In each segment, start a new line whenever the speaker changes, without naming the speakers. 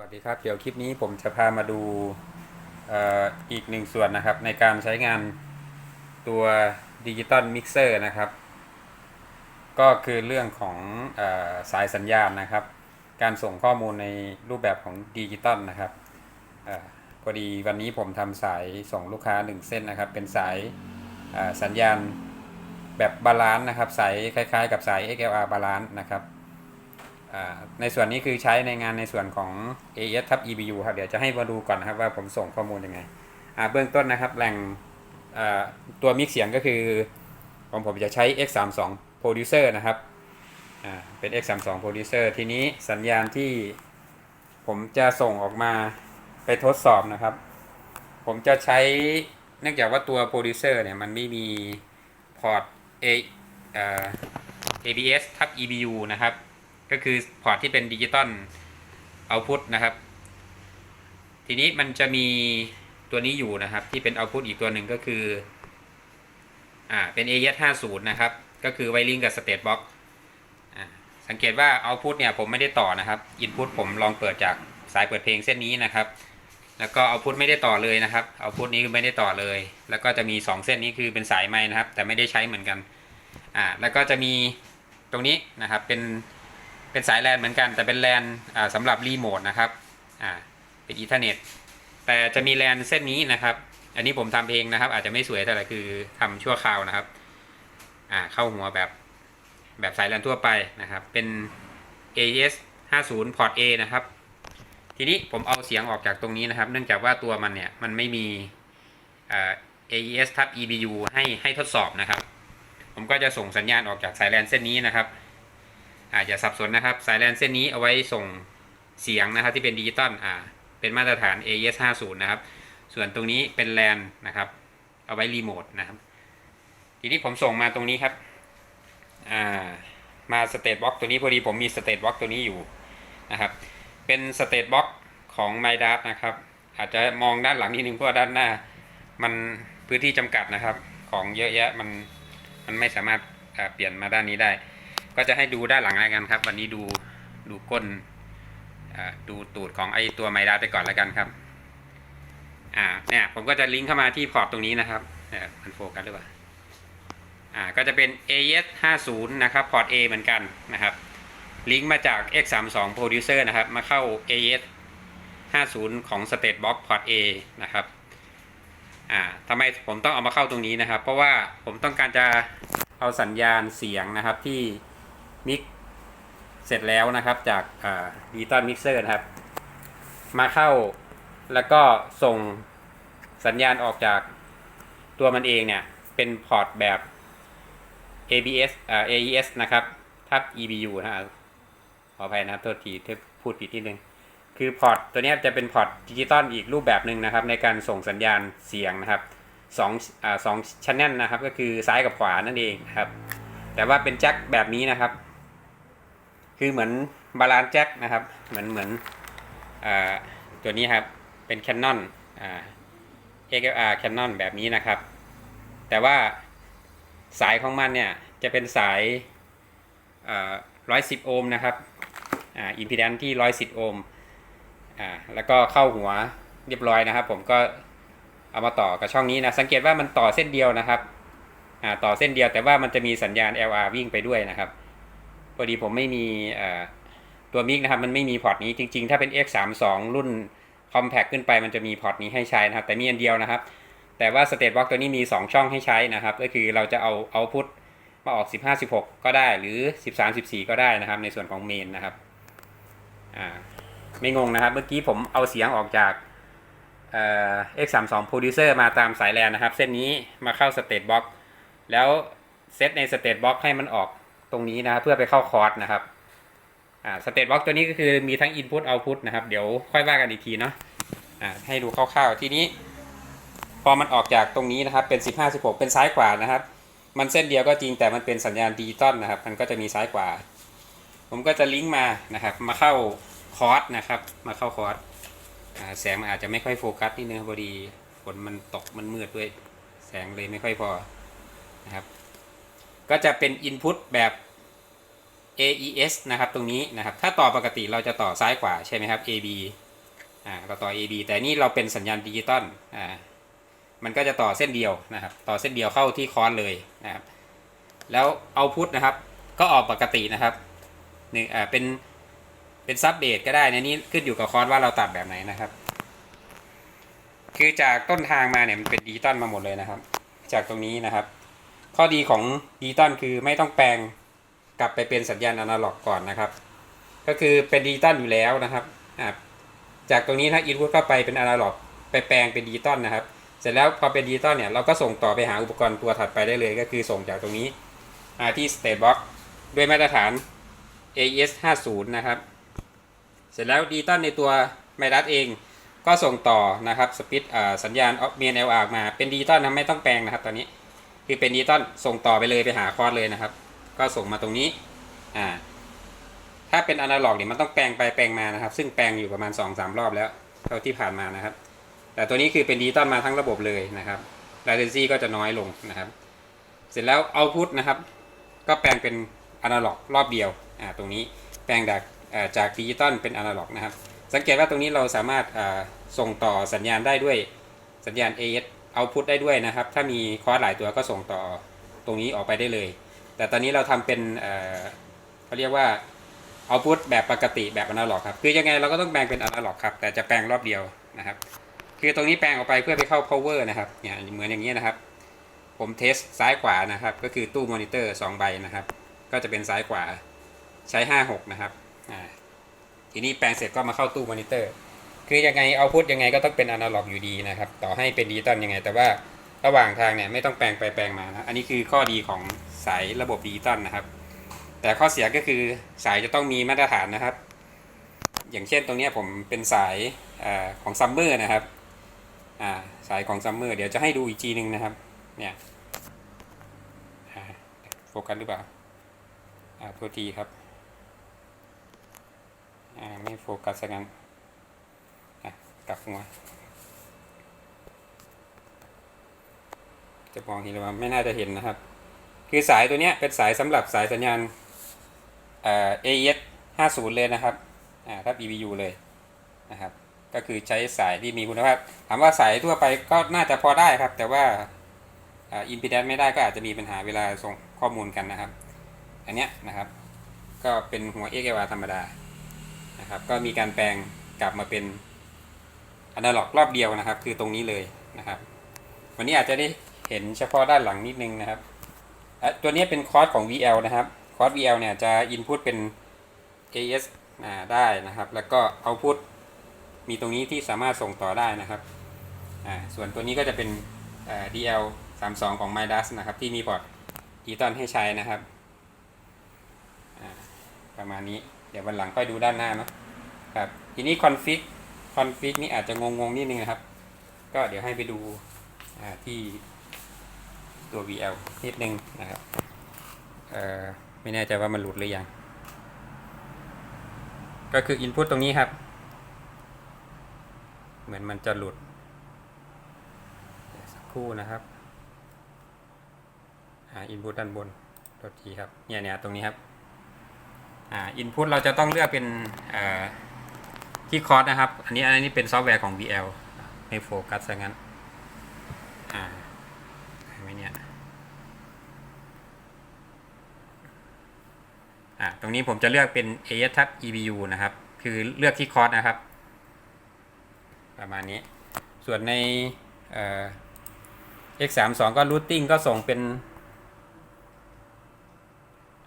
สวัสดีครับ เดี๋ยวคลิปนี้ผมจะพามาดูอ,อีกหนึ่งส่วนนะครับ ในการใช้งานตัวดิจิตอลมิกเซอร์นะครับ ก็คือเรื่องของออสายสัญญาณนะครับ การส่งข้อมูลในรูปแบบของดิจิตอลนะครับอพอดีวันนี้ผมทำสายส่งลูกค้าหนึ่งเส้นนะครับ เป็นสายสัญญาณแบบบาลานซ์นะครับ สายคล้ายๆ กับสาย XLR บาลานซ์นะครับ ในส่วนนี้คือใช้ในงานในส่วนของ AES ทับ EBU ครับ เดี๋ยวจะให้มาดูก่อนนะครับว่าผมส่งข้อมูลยังไง เบื้องต้นนะครับแหล่งตัวมิกเสียงก็คือของผมจะใช้ X32 Producer นะครับเป็น X32 Producer ทีนี้สัญญาณที่ผมจะส่งออกมาไปทดสอบนะครับ ผมจะใช้เนื่องจากว่าตัว Producer เนี่ยมันไม่มีพอร์ต A ABS ทับ EBU นะครับ ก็คือพอร์ตที่เป็นดิจิตอลเอาพุตนะครับ ทีนี้มันจะมีตัวนี้อยู่นะครับ ที่เป็นเอาพุตอีกตัวหนึ่งก็คือ อ่า เป็น AES 50นะครับ ก็คือไวลิงกับ State Box อ่าสังเกตว่าเอาพุตเนี่ยผมไม่ได้ต่อนะครับอินพุตผมลองเปิดจากสายเปิดเพลงเส้นนี้นะครับ แล้วก็เอาพุตไม่ได้ต่อเลยนะครับเอาพุตนี้คือไม่ได้ต่อเลย แล้วก็จะมี 2 เส้นนี้คือเป็นสายไม้นะครับ แต่ไม่ได้ใช้เหมือนกัน อ่า แล้วก็จะมีตรงนี้นะครับเป็น เป็นสายแลนเหมือนกันแต่เป็นแลนสำหรับรีโมทนะครับอ่าเป็นอีเทอร์เน็ตแต่จะมีแลนเส้นนี้นะครับ อันนี้ผมทำเองนะครับ อาจจะไม่สวยเท่าไหร่คือทำชั่วคราวนะครับอ่าเข้าหัวแบบแบบสายแลนทั่วไปนะครับ เป็น AES 50พอร์ต A นะครับ ทีนี้ผมเอาเสียงออกจากตรงนี้นะครับ เนื่องจากว่าตัวมันเนี่ยมันไม่มี AES ทับ EBU ให้ให้ทดสอบนะครับ ผมก็จะส่งสัญญาณออกจากสายแลนเส้นนี้นะครับ อาจจะสับสนนะครับ สายแลนเส้นนี้เอาไว้ส่งเสียงนะครับที่เป็นดิจิตอลอ่าเป็นมาตรฐาน AES 50 นะครับ ส่วนตรงนี้เป็นแลนนะครับ เอาไว้รีโมทนะครับ ทีนี้ผมส่งมาตรงนี้ครับอ่ามาสเตตบ็อกตัวนี้พอดีผมมีสเตตบ็อกตัวนี้อยู่นะครับ เป็นสเตตบ็อกของ m y d a t นะครับ อาจจะมองด้านหลังนิดนึงเพราะว่าด้านหน้า มันพื้นที่จำกัดนะครับ ของเยอะแยะมันมันไม่สามารถเปลี่ยนมาด้านนี้ได้ ก็จะให้ดูด้านหลังแล้วกันครับ วันนี้ดูดูก้นดูตูดของไอตัวไมดาไปก่อนแล้วกันครับอ่าเนี่ยผมก็จะลิงก์เข้ามาที่พอร์ตตรงนี้นะครับเนี่ยมันโฟกัสหรือเปล่าอ่าก็จะเป็น AES 50นะครับพอร์ต A เหมือนกันนะครับ ลิงก์มาจาก X32 Producer นะครับ มาเข้า AES 50 ของ State Box Port A นะครับอ่าทำไมผมต้องเอามาเข้าตรงนี้นะครับ เพราะว่าผมต้องการจะเอาสัญญาณเสียงนะครับที่ มิกเสร็จแล้วนะครับจากดิจิตอลมิกเซอร์นะครับ มาเข้าแล้วก็ส่งสัญญาณออกจากตัวมันเองเนี่ย เป็นพอร์ตแบบ ABS อ่า AES นะครับ ทับ EBU นะครับขออภัยนะครับ โทษทีที่พูดผิดนิดนึง คือพอร์ตตัวนี้จะเป็นพอร์ตดิจิตอลอีกรูปแบบหนึ่งนะครับ ในการส่งสัญญาณเสียงนะครับสองอ่าสองชันแนลนะครับ ก็คือซ้ายกับขวานั่นเองครับ แต่ว่าเป็นแจ็คแบบนี้นะครับ คือเหมือนบาลานซ์แจ็คนะครับ เหมือนเหมือนอตัวนี้ครับ เป็น Canon อ่า XLR Canon แบบนี้นะครับ แต่ว่าสายของมันเนี่ยจะเป็นสายร้อยสิบโอห์มนะครับอ่าอิมพีแดนที่ร้อยสิบโอห์มอ่าแล้วก็เข้าหัวเรียบร้อยนะครับ ผมก็เอามาต่อกับช่องนี้นะ สังเกตว่ามันต่อเส้นเดียวนะครับอ่าต่อเส้นเดียวแต่ว่ามันจะมีสัญญาณ LR วิ่งไปด้วยนะครับ พอดีผมไม่มีตัวมิกนะครับ มันไม่มีพอร์ตนี้จริงๆ ถ้าเป็น X32 รุ่น Compact ขึ้นไปมันจะมีพอร์ตนี้ให้ใช้นะครับ แต่มีอันเดียวนะครับ แต่ว่า State Box ตัวนี้มี 2 ช่องให้ใช้นะครับ ก็คือเราจะเอาเอาพุทมาออก 15 16 ก็ได้หรือ 13 14 ก็ได้นะครับ ในส่วนของเมนนะครับอ่าไม่งงนะครับ เมื่อกี้ผมเอาเสียงออกจากเอ่อ X32 Producer มาตามสายแลนนะครับ เส้นนี้มาเข้า State Box แล้วเซตใน State Box ให้มันออก ตรงนี้นะเพื่อไปเข้าคอร์สนะครับอ่า State Box ตัวนี้ก็คือมีทั้ง Input Output นะครับ เดี๋ยวค่อยว่ากันอีกทีเนาะอ่าให้ดูคร่าวๆ ทีนี้ พอมันออกจากตรงนี้นะครับเป็น 15 16 เป็นซ้ายขวานะครับ มันเส้นเดียวก็จริงแต่มันเป็นสัญญาณดิจิตอลนะครับ มันก็จะมีซ้ายขวา ผมก็จะลิงก์มานะครับ มาเข้าคอร์สนะครับ มาเข้าคอร์สแสงมันอาจจะไม่ค่อยโฟกัสนิดนึงพอดีฝนมันตกมันมืดด้วย แสงเลยไม่ค่อยพอนะครับ ก็จะเป็น Input แบบ AES นะครับตรงนี้นะครับ ถ้าต่อปกติเราจะต่อซ้ายขวาใช่ไหมครับ AB อ่าเราต่อ AB แต่นี่เราเป็นสัญญาณดิจิตอลอ่ามันก็จะต่อเส้นเดียวนะครับ ต่อเส้นเดียวเข้าที่คอร์สเลยนะครับ แล้วเอาพุทนะครับ ก็ออกปกตินะครับหนึ่งอ่าเป็นเป็นซับเบสก็ได้นะนี่ขึ้นอยู่กับคอร์สว่าเราตัดแบบไหนนะครับ คือจากต้นทางมาเนี่ยมันเป็นดิจิตอลมาหมดเลยนะครับ จากตรงนี้นะครับ ข้อดีของดิจิตอลคือไม่ต้องแปลงกลับไปเป็นสัญญาณอนาล็อกก่อนนะครับ ก็คือเป็นดิจิตอลอยู่แล้วนะครับจากตรงนี้ถ้าอินพุตเข้าไปเป็นอนาล็อกไปแปลงเป็นดิจิตอลนะครับ เสร็จแล้วพอเป็นดิจิตอลเนี่ยเราก็ส่งต่อไปหาอุปกรณ์ตัวถัดไปได้เลย ก็คือส่งจากตรงนี้มาที่ State Box ด้วยมาตรฐาน AES 50 นะครับ เสร็จแล้วดิจิตอลในตัว m y d a s เองก็ส่งต่อนะครับสปิดสัญญาณเมียน LR มาเป็นดิจิตอลนะไม่ต้องแปลงนะครับตอนนี้ คือเป็นดิจิตอลส่งต่อไปเลยไปหาคอร์สเลยนะครับ ก็ส่งมาตรงนี้อ่าถ้าเป็นอนาล็อกเนี่ยมันต้องแปลงไปแปลงมานะครับ ซึ่งแปลงอยู่ประมาณ2-3รอบแล้วเท่าที่ผ่านมานะครับ แต่ตัวนี้คือเป็นดิจิตอลมาทั้งระบบเลยนะครับ latency ก็จะน้อยลงนะครับ เสร็จแล้ว output นะครับ ก็แปลงเป็นอนาล็อกรอบเดียวอ่าตรงนี้แปลงจากจากดิจิตอลเป็นอนาล็อกนะครับ สังเกตว่าตรงนี้เราสามารถส่งต่อสัญญาณได้ด้วยสัญญาณ AS output ได้ด้วยนะครับ ถ้ามีคอร์สหลายตัวก็ส่งต่อตรงนี้ออกไปได้เลย แต่ตอนนี้เราทำเป็นเขาเรียกว่า output แบบปกติแบบอนาล็อกครับ คือยังไงเราก็ต้องแปลงเป็นอนาล็อกครับ แต่จะแปลงรอบเดียวนะครับ คือตรงนี้แปลงออกไปเพื่อไปเข้า power นะครับเนี่ยเหมือนอย่างนี้นะครับ ผมเทสซ้ายขวานะครับ ก็คือตู้มอนิเตอร์2ใบนะครับ ก็จะเป็นซ้ายขวาใช้ 56 นะครับอ่าทีนี้แปลงเสร็จก็มาเข้าตู้มอนิเตอร์ คือยังไงเอาพุทยังไงก็ต้องเป็นอนาล็อกอยู่ดีนะครับ ต่อให้เป็นดิจิตอลยังไง แต่ว่าระหว่างทางเนี่ยไม่ต้องแปลงไปแปลงมานะอันนี้คือข้อดีของสายระบบดิจิตอลนะครับ แต่ข้อเสียก็คือสายจะต้องมีมาตรฐานนะครับ อย่างเช่นตรงนี้ผมเป็นสายอของซัมเมอร์นะครับาสายของซัมเมอร์เดี๋ยวจะให้ดูอีกทีหนึ่งนะครับ เนี่ยโฟกัสหรือเปล่าโทษทีครับไม่โฟกัสสักงั้น กลับหัวจะมองเห็นหรือเปล่าไม่น่าจะเห็นนะครับ คือสายตัวเนี้ยเป็นสายสำหรับสายสัญญาณเอ่อ AES 50 เลยนะครับอ่าถ้า BBU เลยนะครับ ก็คือใช้สายที่มีคุณภาพถามว่าสายทั่วไปก็น่าจะพอได้ครับ แต่ว่าอินพิแดนไม่ได้ก็อาจจะมีปัญหาเวลาส่งข้อมูลกันนะครับ อันเนี้ยนะครับ ก็เป็นหัว XLR ธรรมดานะครับ ก็มีการแปลงกลับมาเป็น อนาล็อกรอบเดียวนะครับ คือตรงนี้เลยนะครับ วันนี้อาจจะได้เห็นเฉพาะด้านหลังนิดนึงนะครับอะตัวนี้เป็นคอร์สของ VL นะครับ คอร์ส VL เนี่ยจะ input เป็น AS ได้นะครับ แล้วก็ output มีตรงนี้ที่สามารถส่งต่อได้นะครับอ่าส่วนตัวนี้ก็จะเป็น DL 32 ของ Midas นะครับ ที่มีพอร์ตดิจิตอลให้ใช้นะครับอ่าประมาณนี้ เดี๋ยววันหลังค่อยดูด้านหน้าเนาะครับ ทีนี้ config config นี่ อนฟิกนี่อาจจะงงๆนิดนึงนะครับ ก็เดี๋ยวให้ไปดูที่ตัว VL นิดนึงนะครับไม่แน่ใจว่ามันหลุดหรือยัง ก็คือ input ตรงนี้ครับ เหมือนมันจะหลุดสักครู่นะครับอ่า input ด้านบนโทษทีครับเนี่ยเนี่ยตรงนี้ครับอ่า input เราจะต้องเลือกเป็นอ่า ที่คอร์สนะครับ อันนี้อันนี้เป็นซอฟต์แวร์ของ VL ไม่โฟกัสซะงั้น อ่าเห็นไหมเนี่ย อ่าตรงนี้ผมจะเลือกเป็น AS Touch EBU นะครับ คือเลือกที่คอร์สนะครับ ประมาณนี้ ส่วนในเอ่อ x32 ก็ routing ก็ส่งเป็น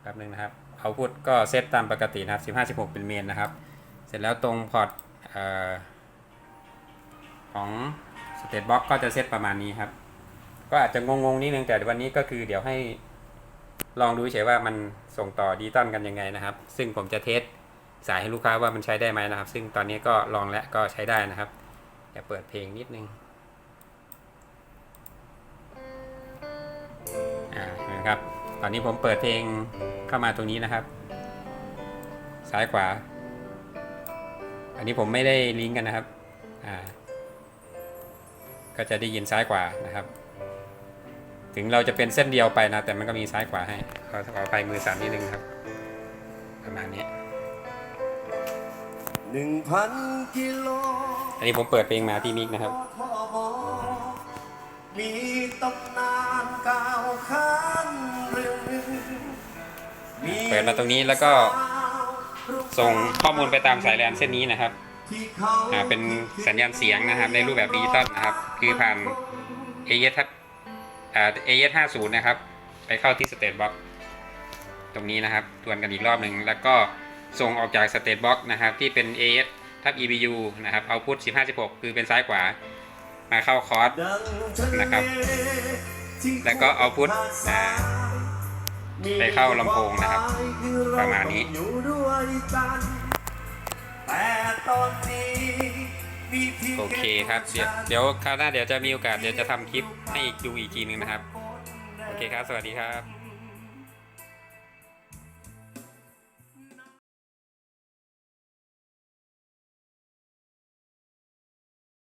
แป๊บนึงนะครับ output ก็เซตตามปกตินะครับ 15 16 เป็นเมนนะครับ ร็จแล้วตรงพอร์ตออของ state box ก็จะเซตประมาณนี้ครับ ก็อาจจะงงๆนิดนึงแต่วันนี้ก็คือเดี๋ยวให้ลองดูเฉยว่ามันส่งต่อดิจิตอลกันยังไงนะครับ ซึ่งผมจะเทสสายให้ลูกค้าว่ามันใช้ได้ไหมนะครับ ซึ่งตอนนี้ก็ลองและก็ใช้ได้นะครับเดี๋ยวเปิดเพลงนิดนึงอ่าเห็นะครับ ตอนนี้ผมเปิดเพลงเข้ามาตรงนี้นะครับ ซ้ายขวา อันนี้ผมไม่ได้ลิงก์กันนะครับ อ่า ก็จะได้ยินซ้ายขวานะครับ ถึงเราจะเป็นเส้นเดียวไปนะ แต่มันก็มีซ้ายขวาให้ ขอขอไปมือสั่นนิดนึงครับ ประมาณนี้
หนึ่งพันกิโล
อันนี้ผมเปิดเพลงมาที่มิกนะครับ
มีตำนานกล่าวค้านเรื่องหนึ่ง
เปิดมาตรงนี้แล้วก็ ส่งข้อมูลไปตามสายแลนเส้นนี้นะครับ
เป็
นสัญญาณเสียงนะครับ ในรูปแบบดิจิตอลนะครับ คือผ่าน AES ทับอ่า AES 50นะครับ ไปเข้าที่ State Box ตรงนี้นะครับทวนกันอีกรอบหนึ่งแล้วก็ส่งออกจาก State Box นะครับ ที่เป็น AES ทับ EBU นะครับ Output 15-16คือเป็นซ้ายขวา มาเข้าคอร์สนะครับ แล้วก็เอาพุทธนะ ไปเข้าลำโพงนะครับ ประมาณนี้โอเคครับ เดี๋ยวเดี๋ยวคราวหน้าเดี๋ยวจะมีโอกาสเดี๋ยวจะทำคลิปให้ดูอีกทีนึงนะครับ โอเคครับ สวัสดีครับ